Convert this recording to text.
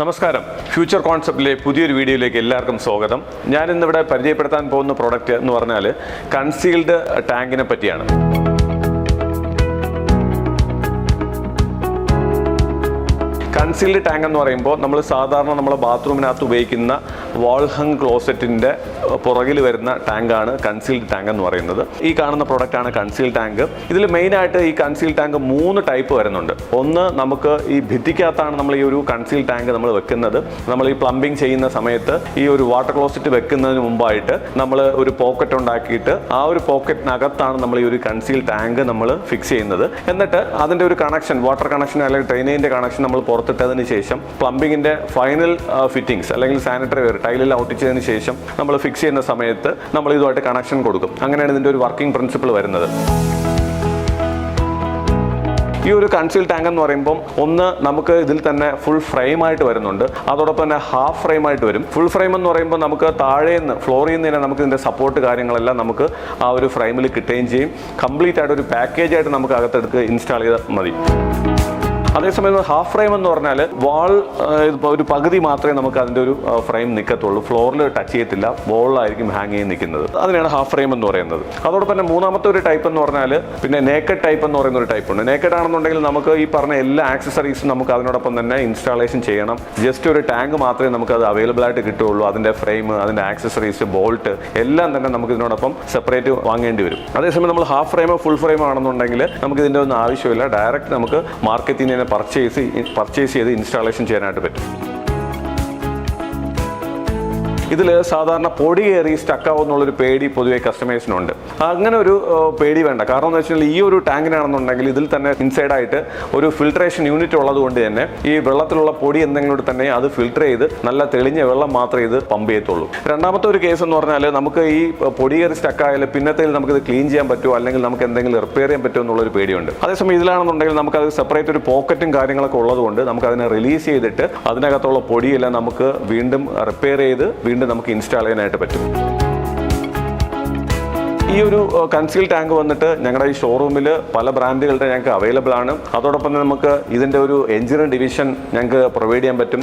നമസ്കാരം. ഫ്യൂച്ചർ കോൺസെപ്റ്റിലെ പുതിയൊരു വീഡിയോയിലേക്ക് എല്ലാവർക്കും സ്വാഗതം. ഞാൻ ഇന്നിവിടെ പരിചയപ്പെടുത്താൻ പോകുന്ന പ്രോഡക്റ്റ് എന്ന് പറഞ്ഞാൽ കൺസീൽഡ് ടാങ്കിനെ പറ്റിയാണ്. കൺസീൽഡ് ടാങ്ക് എന്ന് പറയുമ്പോൾ നമ്മൾ സാധാരണ നമ്മൾ ബാത്റൂമിനകത്ത് ഉപയോഗിക്കുന്ന വാൾ ഹങ് ക്ലോസറ്റിന്റെ പുറകിൽ വരുന്ന ടാങ്കാണ് കൺസീൽഡ് ടാങ്ക് എന്ന് പറയുന്നത്. ഈ കാണുന്ന പ്രോഡക്റ്റാണ് കൺസീൽഡ് ടാങ്ക്. ഇതിൽ മെയിനായിട്ട് ഈ കൺസീൽഡ് ടാങ്ക് മൂന്ന് ടൈപ്പ് വരുന്നുണ്ട്. ഒന്ന് നമുക്ക് ഈ ഭിത്തിക്കകത്താണ് നമ്മൾ ഈ ഒരു കൺസീൽഡ് ടാങ്ക് നമ്മൾ വെക്കുന്നത്. നമ്മൾ ഈ പ്ലംബിംഗ് ചെയ്യുന്ന സമയത്ത് ഈ ഒരു വാട്ടർ ക്ലോസറ്റ് വെക്കുന്നതിന് മുമ്പായിട്ട് നമ്മൾ ഒരു പോക്കറ്റ് ഉണ്ടാക്കിയിട്ട് ആ ഒരു പോക്കറ്റിനകത്താണ് നമ്മൾ ഈ ഒരു കൺസീൽ ടാങ്ക് നമ്മൾ ഫിക്സ് ചെയ്യുന്നത്. എന്നിട്ട് അതിന്റെ ഒരു കണക്ഷൻ വാട്ടർ കണക്ഷൻ അല്ലെങ്കിൽ ഡ്രെയിനേജിന്റെ കണക്ഷൻ നമ്മൾ പുറത്തിട്ടതിന് ശേഷം പ്ലംബിങ്ങിന്റെ ഫൈനൽ ഫിറ്റിംഗ്സ് അല്ലെങ്കിൽ സാനിറ്ററി വെയർ ടൈലിൽ ഔട്ടിച്ചതിന് ശേഷം നമ്മൾ ഫിക്സ് ചെയ്യുന്ന സമയത്ത് നമ്മൾ ഇതുമായിട്ട് കണക്ഷൻ കൊടുക്കും. അങ്ങനെയാണ് ഇതിന്റെ ഒരു വർക്കിംഗ് പ്രിൻസിപ്പിൾ വരുന്നത്. ഈ ഒരു കൺസീൽ ടാങ്ക് എന്ന് പറയുമ്പോൾ ഒന്ന് നമുക്ക് ഇതിൽ തന്നെ ഫുൾ ഫ്രെയിം ആയിട്ട് വരുന്നുണ്ട്. അതോടൊപ്പം തന്നെ ഹാഫ് ഫ്രെയിം ആയിട്ട് വരും. ഫുൾ ഫ്രെയിം എന്ന് പറയുമ്പോൾ നമുക്ക് താഴെ നിന്ന് ഫ്ലോറിൽ നിന്ന് തന്നെ നമുക്ക് ഇതിന്റെ സപ്പോർട്ട് കാര്യങ്ങളെല്ലാം നമുക്ക് ആ ഒരു ഫ്രെയിമിൽ കിട്ടുകയും ചെയ്യും. കംപ്ലീറ്റ് ആയിട്ട് ഒരു പാക്കേജായിട്ട് നമുക്ക് അകത്തെടുത്ത് ഇൻസ്റ്റാൾ ചെയ്താൽ മതി. അതേസമയം ഹാഫ് ഫ്രെയിം എന്ന് പറഞ്ഞാൽ വാൾ ഒരു പകുതി മാത്രമേ നമുക്ക് അതിന്റെ ഒരു ഫ്രെയിം നിൽക്കത്തുള്ളൂ ഫ്ലോറിൽ ടച്ച് ചെയ്യത്തില്ല. വോളിലായിരിക്കും ഹാങ് ചെയ്ത് നിൽക്കുന്നത് അതിനാണ് ഹാഫ് ഫ്രെയിം എന്ന് പറയുന്നത്. അതോടൊപ്പം തന്നെ മൂന്നാമത്തെ ഒരു ടൈപ്പ് എന്ന് പറഞ്ഞാൽ പിന്നെ നേക്കഡ് ടൈപ്പ് എന്ന് പറയുന്ന ഒരു ടൈപ്പ് ഉണ്ട്. നേക്കഡ് ആണെന്നുണ്ടെങ്കിൽ നമുക്ക് ഈ പറഞ്ഞ എല്ലാ ആക്സസറീസും നമുക്ക് അതിനോടൊപ്പം തന്നെ ഇൻസ്റ്റാളേഷൻ ചെയ്യണം. ജസ്റ്റ് ഒരു ടാങ്ക് മാത്രമേ നമുക്ക് അത് അവൈലബിൾ ആയിട്ട് കിട്ടുകയുള്ളൂ. അതിന്റെ ഫ്രെയിം അതിന്റെ ആക്സസറീസ് ബോൾട്ട് എല്ലാം തന്നെ നമുക്ക് ഇതിനോടൊപ്പം സെപ്പറേറ്റ് വാങ്ങേണ്ടി വരും. അതേസമയം നമ്മൾ ഹാഫ് ഫ്രെയിമോ ഫുൾ ഫ്രെയിമോ ആണെന്നുണ്ടെങ്കിൽ നമുക്ക് ഇതിന്റെ ഒന്നും ആവശ്യമില്ല. ഡയറക്റ്റ് നമുക്ക് മാർക്കറ്റിൽ നിന്ന് പർച്ചേസ് പർച്ചേസ് ചെയ്ത് ഇൻസ്റ്റാളേഷൻ ചെയ്യാനായിട്ട് പറ്റും. ഇതിൽ സാധാരണ പൊടി കയറി സ്റ്റക്കാവും എന്നുള്ളൊരു പേടി പൊതുവെ കസ്റ്റമേഴ്സിനുണ്ട് അങ്ങനെ ഒരു പേടി വേണ്ട. കാരണം എന്ന് വെച്ചാൽ ഈ ഒരു ടാങ്കിനാണെന്നുണ്ടെങ്കിൽ ഇതിൽ തന്നെ ഇൻസൈഡ് ആയിട്ട് ഒരു ഫിൽട്രേഷൻ യൂണിറ്റ് ഉള്ളത് കൊണ്ട് തന്നെ ഈ വെള്ളത്തിലുള്ള പൊടി എന്തെങ്കിലും തന്നെ അത് ഫിൽട്ടർ ചെയ്ത് നല്ല തെളിഞ്ഞ വെള്ളം മാത്രമേ ഇത് പമ്പ് ചെയ്യത്തുള്ളൂ. രണ്ടാമത്തെ ഒരു കേസ് എന്ന് പറഞ്ഞാൽ നമുക്ക് ഈ പൊടി കയറി സ്റ്റക്കായാൽ നമുക്ക് ഇത് ക്ലീൻ ചെയ്യാൻ പറ്റുമോ? അല്ലെങ്കിൽ നമുക്ക് എന്തെങ്കിലും റിപ്പയർ ചെയ്യാൻ പറ്റുമോ എന്നുള്ളൊരു പേടിയുണ്ട്. അതേസമയം ഇതിലാണെന്നുണ്ടെങ്കിൽ നമുക്ക് അത് സെപ്പറേറ്റ് ഒരു പോക്കറ്റും കാര്യങ്ങളൊക്കെ ഉള്ളതുകൊണ്ട് നമുക്ക് അതിനെ റിലീസ് ചെയ്തിട്ട് അതിനകത്തുള്ള പൊടിയെല്ലാം നമുക്ക് വീണ്ടും റിപ്പയർ ചെയ്ത് വീണ്ടും നമുക്ക് ഇൻസ്റ്റാൾ ചെയ്യാനായിട്ട് പറ്റും. ഈ ഒരു കൺസീൽ ടാങ്ക് വന്നിട്ട് ഞങ്ങളുടെ ഈ ഷോറൂമിൽ പല ബ്രാൻഡുകളുടെ ഞങ്ങൾക്ക് അവൈലബിൾ ആണ്. അതോടൊപ്പം തന്നെ നമുക്ക് ഇതിന്റെ ഒരു എഞ്ചിനീയറിംഗ് ഡിവിഷൻ ഞങ്ങൾക്ക് പ്രൊവൈഡ് ചെയ്യാൻ പറ്റും.